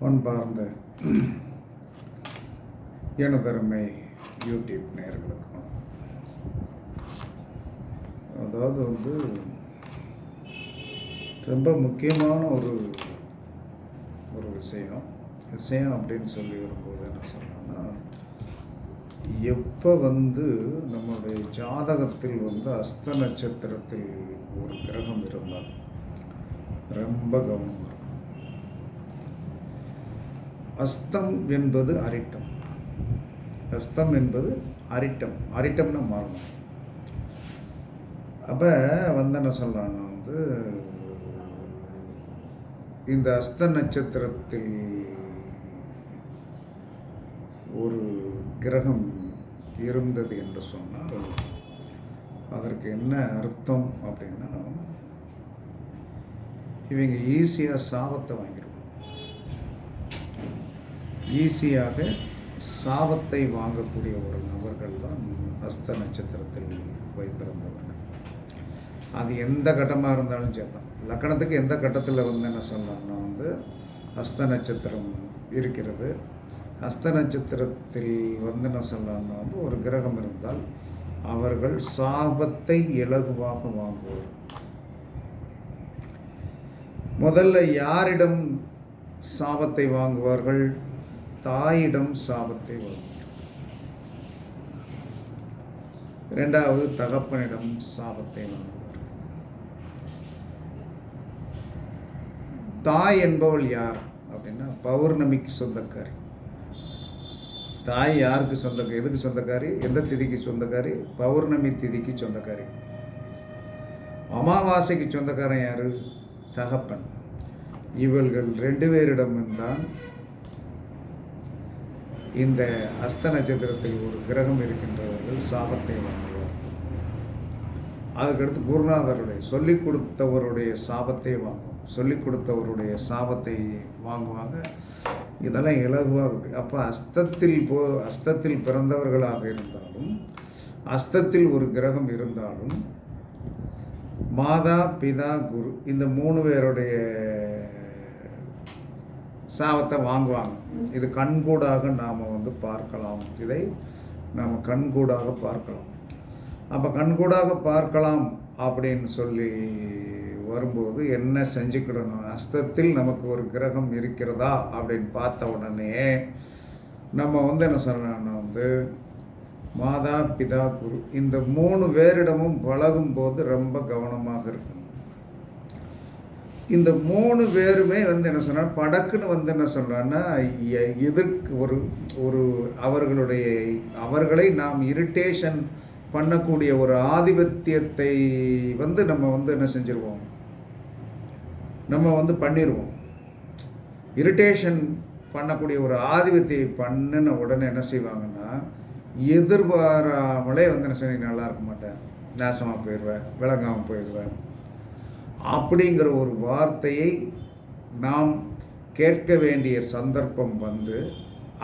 அன்பார்ந்த எனதருமை யூடியூப் நேர்களுக்கும் அதாவது வந்து ரொம்ப முக்கியமான ஒரு ஒரு விஷயம். விஷயம் அப்படின்னு சொல்லி வரும்போது என்ன சொல்லணும்னா எப்போ வந்து நம்மளுடைய ஜாதகத்தில் வந்து அஸ்த நட்சத்திரத்தில் ஒரு கிரகம் இருந்தால் ரொம்ப கவனம் அஸ்தம் என்பது அரிட்டம். அஸ்தம் என்பது அரிட்டம். அரிட்டம்னா மாறணும் அப்போ வந்து என்ன சொல்கிறான்னா வந்து இந்த அஸ்த நட்சத்திரத்தில் ஒரு கிரகம் இருந்தது என்று சொன்னால் அதற்கு என்ன அர்த்தம் அப்படின்னா இவங்க ஈஸியாக சாபத்தை வாங்கிடுவாங்க. ஈஸியாக சாபத்தை வாங்கக்கூடிய ஒரு நபர்கள் தான் அஸ்த நட்சத்திரத்தில் வைத்திருந்தவர்கள் அது எந்த கட்டமாக இருந்தாலும் சரி தான் லக்கணத்துக்கு எந்த கட்டத்தில் வந்து என்ன சொல்லலாம்னா வந்து அஸ்த நட்சத்திரம் இருக்கிறது. அஸ்த நட்சத்திரத்தில் வந்து என்ன சொல்லணும்னா வந்து ஒரு கிரகம் இருந்தால் அவர்கள் சாபத்தை இலகுவாக வாங்குவார். முதல்ல யாரிடம் சாபத்தை வாங்குவார்கள்? தாயிடம் சாபத்தை வாங்குவார் இரண்டாவது தகப்பனிடம் சாபத்தை வாங்குவார் தாய் என்பவள் யார் அப்படின்னா பௌர்ணமிக்கு சொந்தக்காரி. தாய் யாருக்கு சொந்த எதுக்கு சொந்தக்காரி? எந்த திதிக்கு சொந்தக்காரி? பௌர்ணமி திதிக்கு சொந்தக்காரி. அமாவாசைக்கு சொந்தக்காரன் யாரு? தகப்பன். இவர்கள் ரெண்டு பேரிடம்தான் இந்த அஸ்த நட்சத்திரத்தில் ஒரு கிரகம் இருக்கின்றவர்கள் சாபத்தை வாங்குவார். அதுக்கடுத்து குருநாதருடைய சொல்லிக் கொடுத்தவருடைய சாபத்தை வாங்குவோம். சொல்லிக் கொடுத்தவருடைய சாபத்தை வாங்குவாங்க. இதெல்லாம் இலகுவாக இருக்கு. அப்போ அஸ்தத்தில் போ அஸ்தத்தில் பிறந்தவர்களாக இருந்தாலும் அஸ்தத்தில் ஒரு கிரகம் இருந்தாலும் மாதா பிதா குரு இந்த மூணு பேருடைய சாபத்தை வாங்குவாங்க. இது கண்கூடாக நாம் வந்து பார்க்கலாம். இதை நாம் கண்கூடாக பார்க்கலாம். அப்போ கண்கூடாக பார்க்கலாம் அப்படின்னு சொல்லி வரும்போது என்ன செஞ்சுக்கிடணும்? அஸ்தத்தில் நமக்கு ஒரு கிரகம் இருக்கிறதா அப்படின்னு பார்த்த உடனே நம்ம வந்து என்ன சொல்லணும்னா வந்து மாதா பிதா குரு. இந்த மூணு பேரிடமும் பழகும்போது ரொம்ப கவனமாக இருக்கும். இந்த மூணு பேருமே வந்து என்ன சொன்னால் படக்குன்னு வந்து என்ன சொல்கிறான்னா எதிர்க்கு ஒரு ஒரு அவர்களுடைய அவர்களை நாம் இரிட்டேஷன் பண்ணக்கூடிய ஒரு ஆதிபத்தியத்தை வந்து நம்ம வந்து என்ன செஞ்சுருவோம்? நம்ம வந்து பண்ணிடுவோம் இரிட்டேஷன் பண்ணக்கூடிய ஒரு ஆதிபத்தியை பண்ணின உடனே என்ன செய்வாங்கன்னா எதிர்பாராமலே வந்து என்ன செய்ய நல்லா இருக்க மாட்டேன் நாசமாக போயிடுவேன் விளங்காமல் போயிடுவேன் அப்படிங்கிற ஒரு வார்த்தையை நாம் கேட்க வேண்டிய சந்தர்ப்பம் வந்து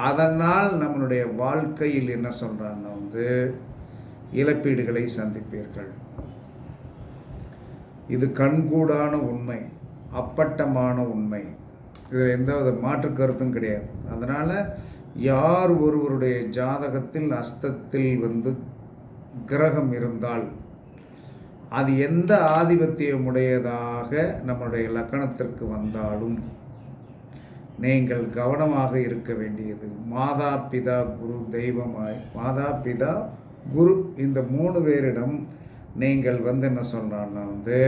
அதனால் நம்மளுடைய வாழ்க்கையில் என்ன சொல்கிறான்னா வந்து இழப்பீடுகளை சந்திப்பீர்கள். இது கண்கூடான உண்மை அப்பட்டமான உண்மை. இதில் எந்த வித மாற்று கருத்தும் கிடையாது. அதனால் யார் ஒருவருடைய ஜாதகத்தில் அஸ்தத்தில் வந்து கிரகம் இருந்தால் அது எந்த ஆதிபத்தியமுடையதாக நம்மளுடைய லக்கணத்திற்கு வந்தாலும் நீங்கள் கவனமாக இருக்க வேண்டியது மாதா பிதா குரு தெய்வமாய். மாதா பிதா குரு இந்த மூணு பேரிடம் நீங்கள் வந்து என்ன சொல்கிறான்னா வந்து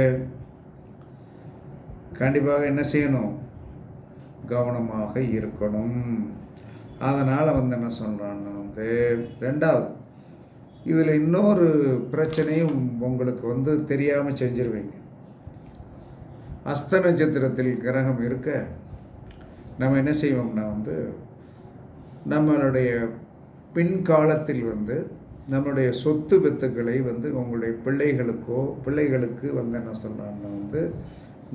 கண்டிப்பாக என்ன செய்யணும்? கவனமாக இருக்கணும். அதனால் வந்து என்ன சொல்கிறான்னா வந்து ரெண்டாவது இதில் இன்னொரு பிரச்சனையும் உங்களுக்கு வந்து தெரியாமல் செஞ்சிருவீங்க. அஸ்த நட்சத்திரத்தில் கிரகம் இருக்க நம்ம என்ன செய்வோம்னா வந்து நம்மளுடைய பின்காலத்தில் வந்து நம்மளுடைய சொத்து வித்துக்களை வந்து உங்களுடைய பிள்ளைகளுக்கோ பிள்ளைகளுக்கு வந்து என்ன சொல்கிறாங்கன்னா வந்து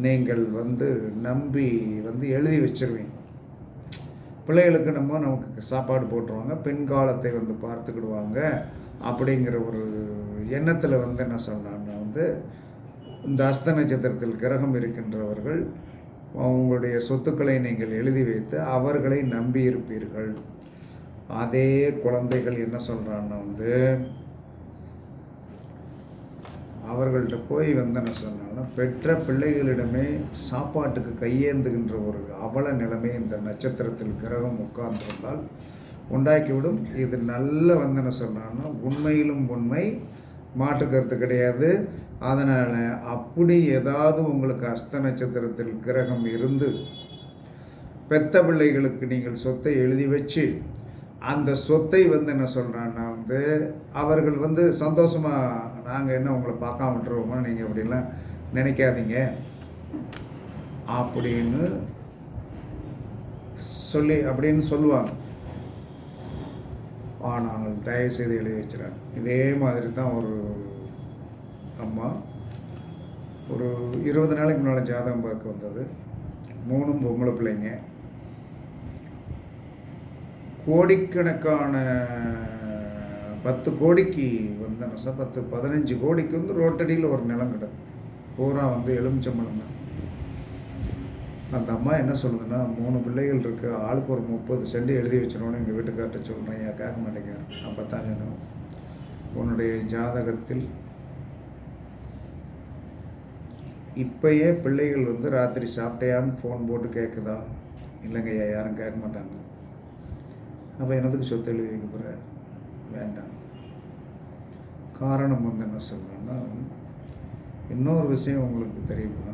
நீங்கள் வந்து நம்பி வந்து எழுதி வச்சிருவீங்க. பிள்ளைகளுக்கு நம்ம நமக்கு சாப்பாடு போட்டுருவாங்க பெண்காலத்தை வந்து பார்த்துக்கிடுவாங்க. அப்படிங்கிற ஒரு எண்ணத்தில் வந்து என்ன சொன்னான்னா வந்து இந்த அஸ்த நட்சத்திரத்தில் கிரகம் இருக்கின்றவர்கள் அவங்களுடைய சொத்துக்களை நீங்கள் எழுதி வைத்து அவர்களை நம்பியிருப்பீர்கள் அதே குழந்தைகள் என்ன சொல்கிறான்னா வந்து அவர்கள்ட்ட போய் வந்து என்ன சொன்னாங்கன்னா பெற்ற பிள்ளைகளிடமே சாப்பாட்டுக்கு கையேந்துகின்ற ஒரு அவல நிலைமை இந்த நட்சத்திரத்தில் கிரகம் உட்கார்ந்திருந்தால் உண்டாக்கிவிடும். இது நல்ல வந்து என்ன சொன்னான்னா உண்மையிலும் உண்மை மாற்று கருத்து கிடையாது. அதனால் அப்படி ஏதாவது உங்களுக்கு அஸ்த நட்சத்திரத்தில் கிரகம் இருந்து பெத்த பிள்ளைகளுக்கு நீங்கள் சொத்தை எழுதி வச்சு அந்த சொத்தை வந்து என்ன சொல்கிறான்னா வந்து அவர்கள் வந்து சந்தோஷமாக நாங்கள் என்ன உங்களை பார்க்காம விட்டுருவோமோ நீங்கள் அப்படிலாம் நினைக்காதீங்க. அப்படின்னு சொல்லி அப்படின்னு சொல்லுவாங்க. ஆனால் தயவுசெய்து எழுதி வச்சுறாங்க இதே மாதிரி தான் ஒரு அம்மா. ஒரு இருபது நாளைக்கு முன்னால் ஜாதகம் பார்க்க வந்தது. மூணும் பொம்பளை பிள்ளைங்க. கோடிக்கணக்கான பத்து கோடிக்கு வந்து பத்து பதினஞ்சு கோடிக்கு வந்து ரோட்டடியில் ஒரு நிலம் கிடக்கும் பூரா வந்து எலுமிச்சம்பழம் தான் அந்த அம்மா என்ன சொல்லுதுன்னா மூணு பிள்ளைகள் இருக்குது ஆளுக்கு ஒரு முப்பது செண்டு எழுதி வச்சிடணும்னு எங்கள் வீட்டுக்கார்ட்ட சொல்கிறேன் ஏன் கேட்க மாட்டேங்கிறார். அப்போ தான் உன்னுடைய ஜாதகத்தில் இப்பயே பிள்ளைகள் வந்து ராத்திரி சாப்பிட்டையான்னு ஃபோன் போட்டு கேட்குதா இல்லைங்க ஐயா யாரும் கேட்க மாட்டாங்க. அப்போ எனதுக்கு சொத்து எழுதி வைக்க போகிற வேண்டாம். காரணம் வந்து என்ன சொல்கிறேன்னா இன்னொரு விஷயம் உங்களுக்கு தெரியுமா?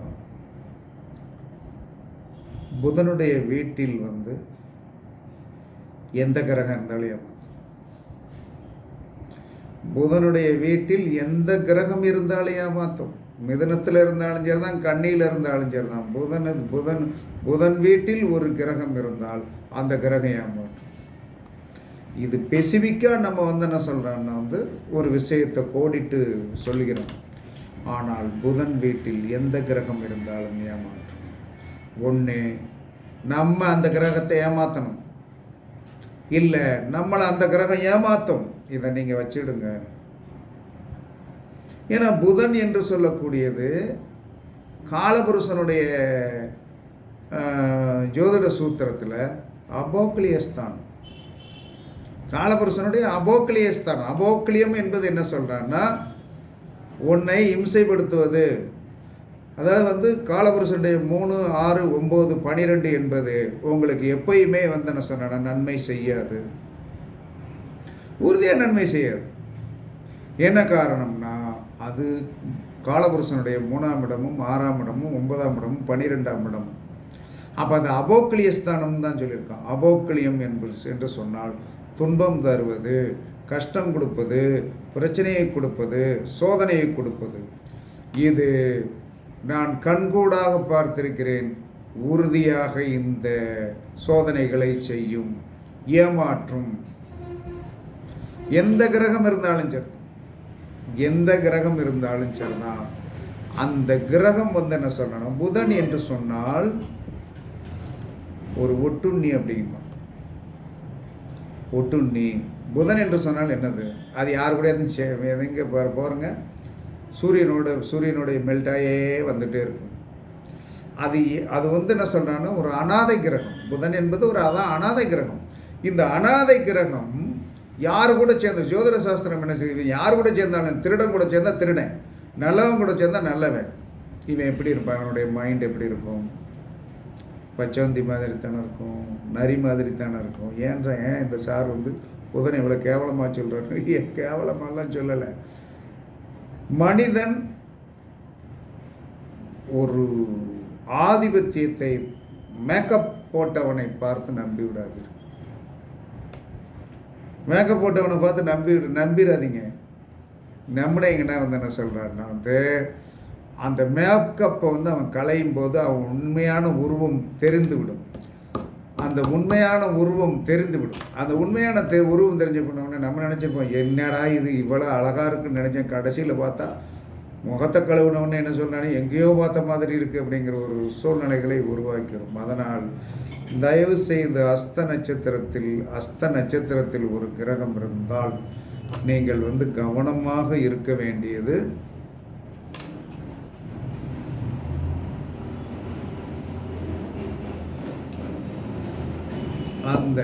புதனுடைய வீட்டில் வந்து எந்த கிரகம் இருந்தாலும் ஏமாற்றும் புதனுடைய வீட்டில் எந்த கிரகம் இருந்தாலும் ஏமாத்தும். மிதனத்தில் இருந்தாலும் சரி தான் கண்ணியில் இருந்தாலும் சரி தான் புதன் புதன் புதன் வீட்டில் ஒரு கிரகம் இருந்தால் அந்த கிரகம் ஏமாற்றும். இது பெசிஃபிக்காக நம்ம வந்து என்ன சொல்கிறோம்னா வந்து ஒரு விஷயத்தை கோடிட்டு சொல்கிறோம் ஆனால் புதன் வீட்டில் எந்த கிரகம் இருந்தாலும் ஏமாற்றும் ஒன்று நம்ம அந்த கிரகத்தை ஏமாற்றணும் இல்லை நம்மளை அந்த கிரகம் ஏமாற்றும் இதை நீங்கள் வச்சிடுங்க. ஏன்னா புதன் என்று சொல்லக்கூடியது காலபுருஷனுடைய ஜோதிட சூத்திரத்தில் அபோக்லியஸ்தான் காலபுருஷனுடைய அபோக்லியஸ்தான் அபோக்லியம் என்பது என்ன சொல்கிறான்னா உன்னை இம்சைப்படுத்துவது. அதாவது வந்து காலபுருஷனுடைய மூணு ஆறு ஒம்பது பனிரெண்டு என்பது உங்களுக்கு எப்பயுமே வந்து என்ன சொன்ன நன்மை செய்யாது. உறுதியாக நன்மை செய்யாது. என்ன காரணம்னா அது காலபுருஷனுடைய மூணாம் இடமும் ஆறாம் இடமும் ஒன்பதாம் இடமும் பன்னிரெண்டாம் இடமும். அப்போ அது அபோக்லிய ஸ்தானம் தான் சொல்லியிருக்கான். அபோக்லியம் என்பது என்று சொன்னால் துன்பம் தருவது கஷ்டம் கொடுப்பது பிரச்சனையை கொடுப்பது சோதனையை கொடுப்பது. இது நான் கண்கூடாக பார்த்திருக்கிறேன். உறுதியாக இந்த சோதனைகளை செய்யும். ஏமாற்றும். எந்த கிரகம் இருந்தாலும் சரி. எந்த கிரகம் இருந்தாலும் சரிதான் அந்த கிரகம் வந்து என்ன சொல்லணும்? புதன் என்று சொன்னால் ஒரு ஒட்டுண்ணி அப்படிமா ஒட்டுண்ணி. புதன் என்று சொன்னால் என்னது? அது யார் கூட எதுவும் எதுங்க போகிறோங்க சூரியனோட சூரியனுடைய மெல்ட்டாயே வந்துகிட்டே இருக்கும். அது அது வந்து என்ன சொல்கிறான்னா ஒரு அனாதை கிரகம். புதன் என்பது ஒரு அதான் அனாதை கிரகம். இந்த அனாதை கிரகம் யார் கூட சேர்ந்த ஜோதிட சாஸ்திரம் என்ன செய்யுது யார் கூட சேர்ந்தாலும் திருடன் கூட சேர்ந்தா திருடன். நல்லவன் கூட சேர்ந்தா நல்லவன். இவன் எப்படி இருப்பான்? அவனுடைய மைண்ட் எப்படி இருக்கும்? பச்சவந்தி மாதிரி தானே இருக்கும்? நரி மாதிரி தானே இருக்கும்? ஏன்ற ஏன் இந்த சார் வந்து புதன் இவ்வளோ கேவலமாக சொல்கிறாரு ஏன் கேவலமாலாம் சொல்லலை. மனிதன் ஒரு ஆதிபத்தியத்தை மேக்கப் போட்டவனை பார்த்து நம்பி விடாது மேக்கப் போட்டவனை பார்த்து நம்பி நம்பிடாதீங்க நம்பினீங்கன்னா வந்து என்ன சொல்கிறான்னா வந்து அந்த மேக்கப்பை வந்து அவன் களையும் போது அவன் உண்மையான உருவம் தெரிந்து விடும் அந்த உண்மையான உருவம் தெரிந்துவிடும். அந்த உண்மையான தெ உருவம் தெரிஞ்ச உடனே நம்ம நினச்சிருப்போம் என்னடா இது? இவ்வளோ அழகாக இருக்குன்னு நினச்சேன். கடைசியில் பார்த்தா முகத்தை கழுவுனவொடனே என்ன சொன்னானே எங்கேயோ பார்த்த மாதிரி இருக்குது அப்படிங்கிற ஒரு சூழ்நிலைகளை உருவாக்கிறோம் அதனால் தயவு செய்து அஸ்த நட்சத்திரத்தில் அஸ்த நட்சத்திரத்தில் ஒரு கிரகம் இருந்தால் நீங்கள் வந்து கவனமாக இருக்க வேண்டியது அந்த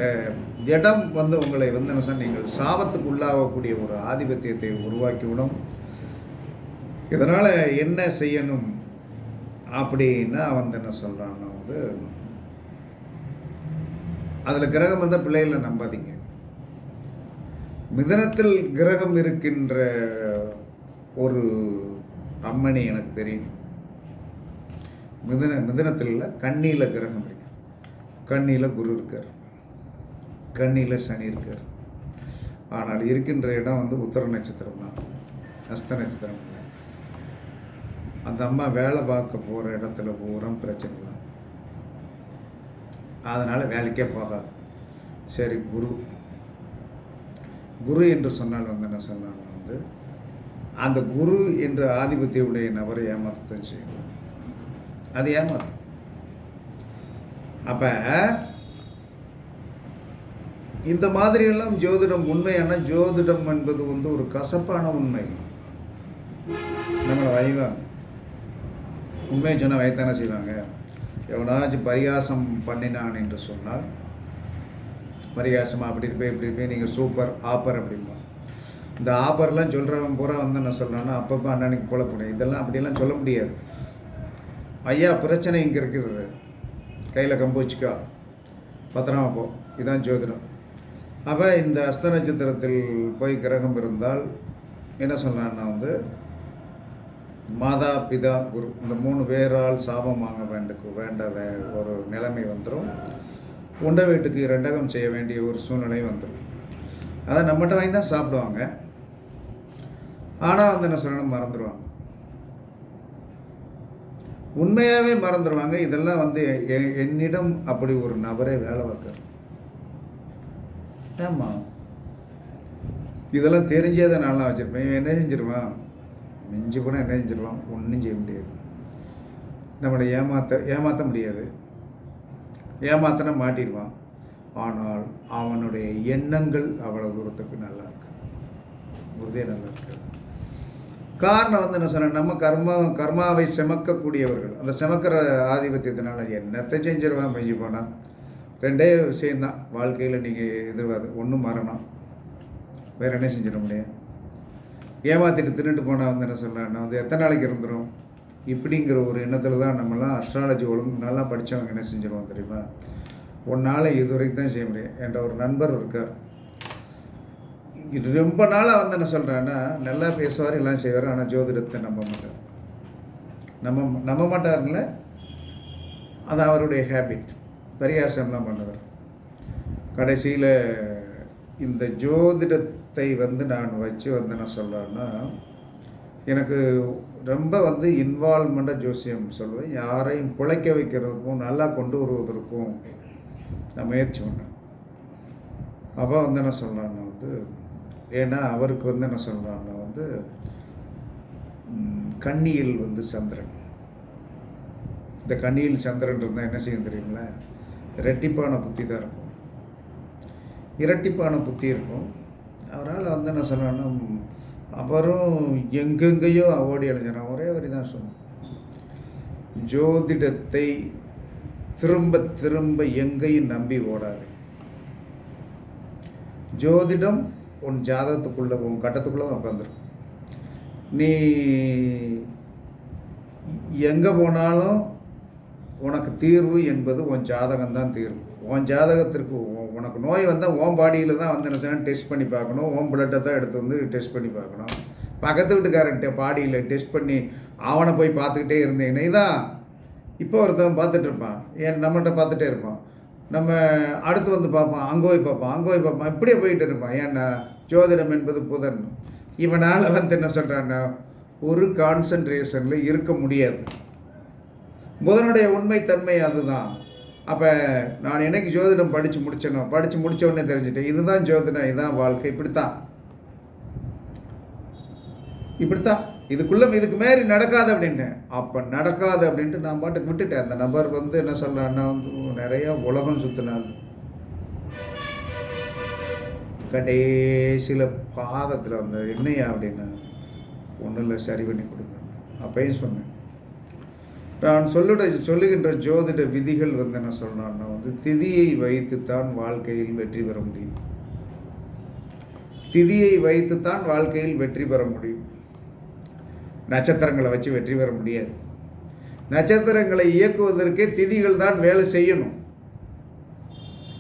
இடம் வந்து உங்களை வந்து என்ன சார் நீங்கள் சாபத்துக்கு உள்ளாகக்கூடிய ஒரு ஆதிபத்தியத்தை உருவாக்கிவிடும். இதனால் என்ன செய்யணும் அப்படின்னா வந்து என்ன சொல்கிறான்னா வந்து அதில் கிரகம் இருந்தால் பிள்ளைகளை நம்பாதீங்க. மிதனத்தில் கிரகம் இருக்கின்ற ஒரு அம்மணி எனக்கு தெரியும். மிதன மிதனத்தில் இல்லை கண்ணியில் கிரகம் இருக்கு. கண்ணியில் குரு இருக்கார். கண்ணியில் சனி இருக்கார். ஆனால் இருக்கின்ற இடம் வந்து உத்தர நட்சத்திரம் தான். அஸ்த நட்சத்திரம் இல்லை. அந்த அம்மா வேலை பார்க்க போகிற இடத்துல பூரா பிரச்சனை தான். அதனால் வேலைக்கே போகாது. சரி குரு. குரு என்று சொன்னால் வந்து என்ன சொன்னாங்க வந்து அந்த குரு என்ற ஆதிபத்தியுடைய நபரை ஏமாற்றம் செய்யணும் அது ஏமாற்றம் அப்போ இந்த மாதிரியெல்லாம் ஜோதிடம் உண்மையான ஜோதிடம் என்பது வந்து ஒரு கசப்பான உண்மை. நம்மளை வைவாங்க உண்மையை சொன்னால் வைத்தானே செய்வாங்க. எவனாச்சும் பரிகாசம் பண்ணினான் என்று சொன்னால் பரிகாசமாக அப்படி இருப்பேன் இப்படி இருப்பேன் நீங்கள் சூப்பர் ஆப்பர் அப்படிம்பா. இந்த ஆப்பர்லாம் சொல்கிறவன் பூரா வந்து என்ன சொல்கிறேன்னா அப்பப்போ அண்ணனுக்கு குழப்பணும் இதெல்லாம் அப்படியெல்லாம் சொல்ல முடியாது. ஐயா பிரச்சனை இங்கே இருக்கிறது. கையில் கம்பு வச்சுக்கோ. பத்திரமா போ. இதான் ஜோதிடம். அப்போ இந்த அஸ்த நட்சத்திரத்தில் போய் கிரகம் இருந்தால் என்ன சொல்கிறான்னா வந்து மாதா பிதா குரு இந்த மூணு பேரால் சாபம் வாங்க வேண்ட வேண்ட வே ஒரு நிலைமை வந்துடும் உண்ட வீட்டுக்கு ரெண்டகம் செய்ய வேண்டிய ஒரு சூழ்நிலை வந்துடும் அதை நம்மகிட்ட வாங்கி தான் சாப்பிடுவாங்க. ஆனால் வந்து என்ன சொல்லணும் மறந்துடுவாங்க உண்மையாகவே மறந்துடுவாங்க இதெல்லாம் வந்து எ- என்னிடம் அப்படி ஒரு நபரே வேலை பார்க்குறார் ஆமாம் இதெல்லாம் தெரிஞ்சே தான் நல்லா வச்சுருப்பேன். இவன் என்ன செஞ்சிருவான்? மிஞ்சி கூட என்ன செஞ்சிருவான் ஒன்றும் செய்ய முடியாது. நம்மளை ஏமாற்ற ஏமாற்ற முடியாது. ஏமாத்தினா மாட்டிடுவான். ஆனால் அவனுடைய எண்ணங்கள் அவ்வளோ தூரத்துக்கு நல்லா இருக்கு. உறுதியாக நல்லா இருக்கு. காரணம் வந்து என்ன சொன்னேன் நம்ம கர்மா கர்மாவை செமக்கக்கூடியவர்கள் அந்த செமக்கிற ஆதிபத்தியத்தினால என்னத்தை செஞ்சிருவான்? மிஞ்சி போனால் ரெண்டே விஷயந்தான் வாழ்க்கையில் நீங்கள் எதிர்பார்த்து ஒன்றும் மரணம் வேறு என்ன செஞ்சிட முடியும்? ஏமாத்திட்டு தின்னுட்டு போனால் வந்து என்ன சொல்கிறேன் நான் வந்து எத்தனை நாளைக்கு இருந்துடும் இப்படிங்கிற ஒரு எண்ணத்தில் தான் நம்மலாம் அஸ்ட்ராலஜி ஒழுங்கு நல்லா படித்தவங்க என்ன செஞ்சிருவோம் தெரியுமா? ஒன்றால் இது வரைக்கும் தான் செய்ய முடியும். என்ற ஒரு நண்பர் இருக்கார். ரொம்ப நாளாக வந்து என்ன சொல்கிறேன்னா நல்லா பேசுவார் எல்லாம் செய்வார் ஆனால் ஜோதிடத்தை நம்ப மாட்டார். நம்ப நம்ப மாட்டார்ல அது அவருடைய ஹேபிட் பரியாசம்லாம் பண்ணுவார். கடைசியில் இந்த ஜோதிடத்தை வந்து நான் வச்சு வந்து என்ன சொல்கிறேன்னா எனக்கு ரொம்ப வந்து இன்வால்மெண்ட்டாக ஜோசியம் சொல்லுவேன். யாரையும் பிழைக்க வைக்கிறதுக்கும் நல்லா கொண்டு வருவதற்கும் நான் முயற்சி பண்ணேன் அப்போ வந்து என்ன சொல்கிறான்னா வந்து ஏன்னா அவருக்கு வந்து என்ன சொல்கிறான்னா வந்து கண்ணியில் கன்னியில் வந்து சந்திரன். இந்த கன்னியில் சந்திரன் இருந்தால் என்ன செய்யும் தெரியுங்களா? இரட்டிப்பான புத்தி தான் இருக்கும். இரட்டிப்பான புத்தி இருக்கும். அவரால் வந்து என்ன சொன்னான்னா அவரும் எங்கெங்கேயோ ஓடி அலைஞ்சான் ஒரே வரி தான் சொன்னேன் ஜோதிடத்தை திரும்ப திரும்ப எங்கேயும் நம்பி ஓடாது. ஜோதிடம் உன் ஜாதகத்துக்குள்ளே உன் கட்டத்துக்குள்ளே தான் உட்காந்துருக்கும் நீ எங்கே போனாலும் உனக்கு தீர்வு என்பது உன் ஜாதகம் தான் தீர்வு. உன் ஜாதகத்திற்கு உனக்கு நோய் வந்தால் ஓம் பாடியில் தான் வந்து என்ன செய்யணும்? டெஸ்ட் பண்ணி பார்க்கணும். ஓம் பிளட்டை தான் எடுத்து வந்து டெஸ்ட் பண்ணி பார்க்கணும். பக்கத்து வீட்டுக்காரன்ட்ட பாடியில் டெஸ்ட் பண்ணி அவனை போய் பார்த்துக்கிட்டே இருந்தீங்கன்னா இதான் இப்போ ஒருத்தன் பார்த்துட்டு இருப்பான். ஏன் நம்மகிட்ட பார்த்துட்டே இருப்பான். நம்ம அடுத்து வந்து பார்ப்பான். அங்கே போய் பார்ப்பான். அங்கே போய் பார்ப்பான். இப்படியே போயிட்டு இருப்பான். ஏன்னா ஜோதிடம் என்பது புதன். இவனால் வந்து என்ன சொல்கிறான்னா ஒரு கான்சன்ட்ரேஷனில் இருக்க முடியாது. புதனுடைய உண்மைத்தன்மை அதுதான். அப்போ நான் என்னைக்கு ஜோதிடம் படித்து முடிச்சேனோ படித்து முடித்த உடனே தெரிஞ்சுட்டேன் இதுதான் ஜோதிடம் இதுதான் வாழ்க்கை இப்படித்தான். இப்படித்தான். இதுக்குள்ளே இதுக்கு மாரி நடக்காது அப்படின்னு அப்போ நடக்காது அப்படின்ட்டு நான் பாட்டுக்கு விட்டுட்டேன். அந்த நபர் வந்து என்ன சொல்கிறான்னா வந்து நிறையா உலகம் சுற்றினார் கடைசியில் பாதத்தில் வந்து என்னையா அப்படின்னு ஒன்றும் இல்லை சரி பண்ணி கொடுங்க. அப்பயும் சொன்னேன். நான் சொல்லுட சொல்லுகின்ற ஜோதிட விதிகள் வந்து என்ன சொல்கிறான்னா வந்து திதியை வைத்துத்தான் வாழ்க்கையில் வெற்றி பெற முடியும். திதியை வைத்துத்தான் வாழ்க்கையில் வெற்றி பெற முடியும். நட்சத்திரங்களை வச்சு வெற்றி பெற முடியாது. நட்சத்திரங்களை இயக்குவதற்கே திதிகள் தான் வேலை செய்யணும்.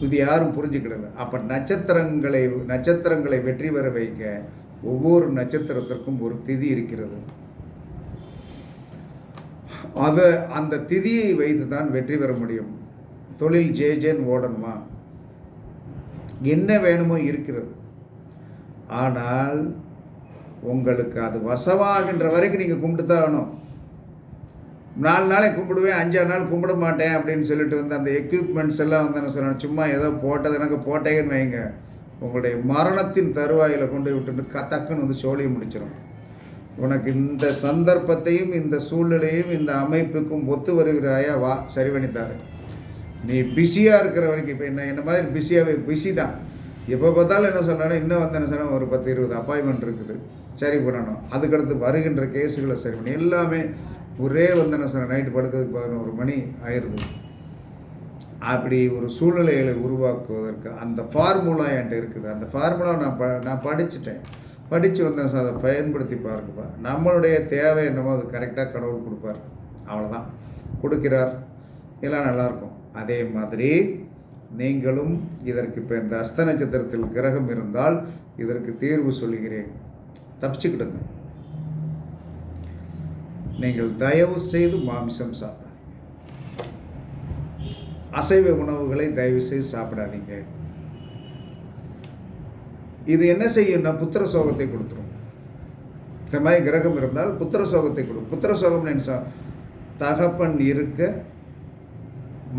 இது யாரும் புரிஞ்சுக்கிடல. அப்போ நட்சத்திரங்களை நட்சத்திரங்களை வெற்றி பெற வைக்க ஒவ்வொரு நட்சத்திரத்திற்கும் ஒரு திதி இருக்கிறது. அதை அந்த திதியை வைத்து தான் வெற்றி பெற முடியும். தொழில் ஜே ஜேன்னு ஓடணுமா? என்ன வேணுமோ இருக்கிறது. ஆனால் உங்களுக்கு அது வசமாகின்ற வரைக்கும் நீங்கள் கும்பிட்டு தான் வேணும் நாலு நாளே கும்பிடுவேன் அஞ்சாறு நாள் கும்பிட மாட்டேன் அப்படின்னு சொல்லிட்டு வந்து அந்த எக்யூப்மெண்ட்ஸ் எல்லாம் வந்து என்ன சொல்கிறேன் சும்மா ஏதோ போட்டது எனக்கு போட்டேங்கன்னு வைங்க. உங்களுடைய மரணத்தின் தருவாயில் கொண்டு விட்டுட்டு கத்தக்குன்னு வந்து சோழியை முடிச்சிடும் உனக்கு இந்த சந்தர்ப்பத்தையும் இந்த சூழ்நிலையும் இந்த அமைப்புக்கும் ஒத்து வருகிறாயா? வா சரி பண்ணித்தாரு. நீ பிஸியாக இருக்கிற வரைக்கும் இப்போ என்ன என்ன மாதிரி பிஸியாகவே பிஸி தான். எப்போ பார்த்தாலும் என்ன சொன்னாலும் இன்னும் வந்து என்ன சொன்னால் ஒரு பத்து இருபது அப்பாயின்மெண்ட் இருக்குது. சரி பண்ணணும். அதுக்கடுத்து வருகின்ற கேஸுகளை சரி பண்ணி எல்லாமே ஒரே வந்து என்ன சொன்ன நைட்டு படுக்கிறதுக்கு பதினோரு மணி ஆயிடுது அப்படி ஒரு சூழ்நிலைகளை உருவாக்குவதற்கு அந்த ஃபார்முலா என்கிட்ட இருக்குது. அந்த ஃபார்முலா நான் ப நான் படிச்சுட்டேன். படித்து வந்தேன் சார் அதை பயன்படுத்தி பாருங்கப்பா. நம்மளுடைய தேவை என்னமோ அது கரெக்டாக கடவுள் கொடுப்பார். அவ்வளோதான் கொடுக்கிறார். எல்லாம் நல்லாயிருக்கும் அதே மாதிரி நீங்களும் இதற்கு இப்போ இந்த அஸ்த நட்சத்திரத்தில் கிரகம் இருந்தால் இதற்கு தீர்வு சொல்லுகிறேன். தப்பிச்சுக்கிடுங்க. நீங்கள் தயவு செய்து மாமிசம் சாப்பிடாதீங்க. அசைவ உணவுகளை தயவு செய்து சாப்பிடாதீங்க. இது என்ன செய்யும்னா புத்திர சோகத்தை கொடுத்துரும். இந்த மாதிரி கிரகம் இருந்தால் புத்திர சோகத்தை கொடுக்கும் புத்திர சோகம்னு என்ன தகப்பன் இருக்க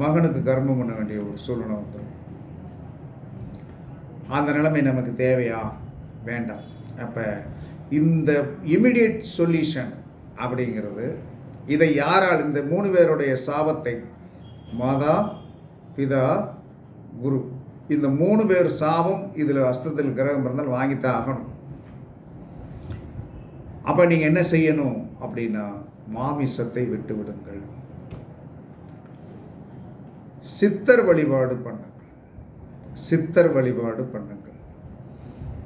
மகனுக்கு கர்மம் பண்ண வேண்டிய ஒரு சூழ்நிலை வந்துடும் அந்த நிலைமை நமக்கு தேவையா? வேண்டாம். அப்போ இந்த இமிடியட் சொல்யூஷன் அப்படிங்கிறது இதை யாரால் இந்த மூணு பேருடைய சாபத்தை மாதா பிதா குரு இந்த மூணு பேர் சாபம் இதில் அஸ்தத்தில் கிரகம் இருந்தால் வாங்கித்தான் ஆகணும். அப்போ நீங்கள் என்ன செய்யணும் அப்படின்னா மாமிசத்தை விட்டு விடுங்கள். சித்தர் வழிபாடு பண்ணுங்கள். சித்தர் வழிபாடு பண்ணுங்கள்.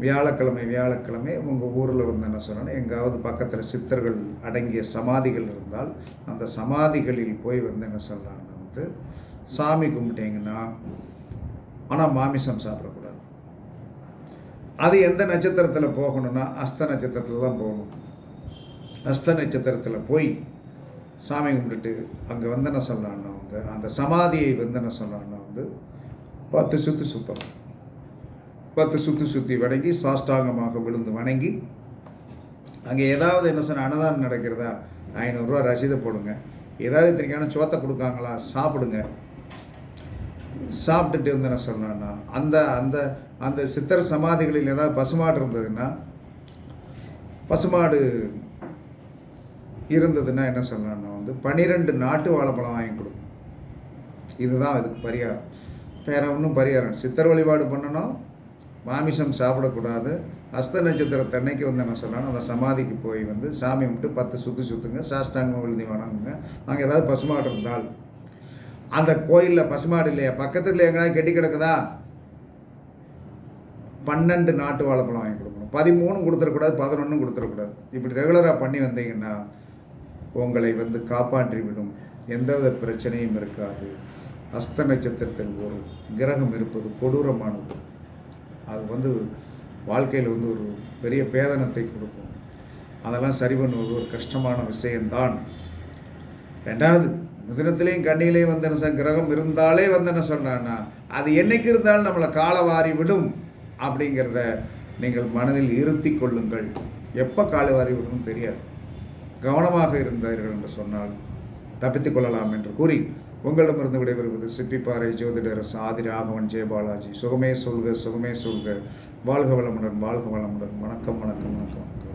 வியாழக்கிழமை வியாழக்கிழமை உங்கள் ஊரில் வந்து என்ன சொன்னால் எங்காவது பக்கத்தில் சித்தர்கள் அடங்கிய சமாதிகள் இருந்தால் அந்த சமாதிகளில் போய் வந்து என்ன சொல்லலாம்னா வந்து சாமி கும்பிட்டீங்கன்னா ஆனால் மாமிசம் சாப்பிடக்கூடாது. அது எந்த நட்சத்திரத்தில் போகணும்னா அஸ்த நட்சத்திரத்தில் தான் போகணும். அஸ்த நட்சத்திரத்தில் போய் சாமி கும்பிட்டுட்டு அங்கே வந்து என்ன சொல்லலாம்னா வந்து அந்த சமாதியை வந்து என்ன சொல்லலாம்னா வந்து பத்து சுற்றி சுத்தணும் பத்து சுற்றி சுற்றி வணங்கி சாஷ்டாங்கமாக விழுந்து வணங்கி அங்கே ஏதாவது என்ன சொன்ன அன்னதானம் நடக்கிறதா ஐநூறுரூவா ரசீதை போடுங்க. ஏதாவது இத்தனைக்கான சோத்தை கொடுக்காங்களா சாப்பிடுங்க. சாப்பிட்டுட்டு வந்து என்ன சொன்னேன்னா அந்த அந்த அந்த சித்தர் சமாதிகளில் ஏதாவது பசுமாடு இருந்ததுன்னா பசுமாடு இருந்ததுன்னா என்ன சொன்னேன்னா வந்து பனிரெண்டு நாட்டு வாழைப்பழம் வாங்கி கொடுக்கும் இதுதான் அதுக்கு பரிகாரம். வேற ஒன்றும் பரிகாரம் சித்தர் வழிபாடு பண்ணணும். மாமிசம் சாப்பிடக்கூடாது. அஸ்த நட்சத்திரத்தன்னைக்கு வந்து என்ன சொன்னாலும் அந்த சமாதிக்கு போய் வந்து சாமி கும்பிட்டு பத்து சுற்று சுற்றுங்க சாஷ்டாங்கம் விழுந்தி வணங்குங்க. அங்கே ஏதாவது பசுமாடு இருந்தால் அந்த கோயிலில் பசுமாடு இல்லையா? பக்கத்தில் எங்கேயாவது கெட்டி கிடக்குதா? பன்னெண்டு நாட்டு வாழைப்பழம் வாங்கி கொடுக்கணும். பதிமூணு கொடுத்துடக்கூடாது பதினொன்றும் கொடுத்துடக்கூடாது. இப்படி ரெகுலராக பண்ணி வந்தீங்கன்னா உங்களை வந்து காப்பாற்றி விடும். எந்தவித பிரச்சனையும் இருக்காது. அஸ்த நட்சத்திரத்தில் ஒரு கிரகம் இருப்பது கொடூரமானது. அது வந்து வாழ்க்கையில் வந்து ஒரு பெரிய பேதனத்தை கொடுக்கும். அதெல்லாம் சரி பண்ணுவது ஒரு கஷ்டமான விஷயம்தான். ரெண்டாவது மிதுனத்திலையும் கண்ணிலையும் வந்தன கிரகம் இருந்தாலே வந்து என்ன அது என்னைக்கு இருந்தாலும் நம்மளை காலவாரி விடும் அப்படிங்கிறத நீங்கள் மனதில் இருத்தி கொள்ளுங்கள். எப்போ காலவாரி விடும் தெரியாது. கவனமாக இருந்தார்கள் என்று சொன்னால் தப்பித்துக் கொள்ளலாம் என்று கூறி உங்களிடமிருந்து விடைபெறுவது சிப்பிப்பாறை ஜோதிடர் சாதி ராகவன் ஜெயபாலாஜி. சுகமே சொல்க சுகமே சொல்க. வாழ்க வளமுடன் வாழ்க வளமுடன். வணக்கம் வணக்கம் வணக்கம் வணக்கம்.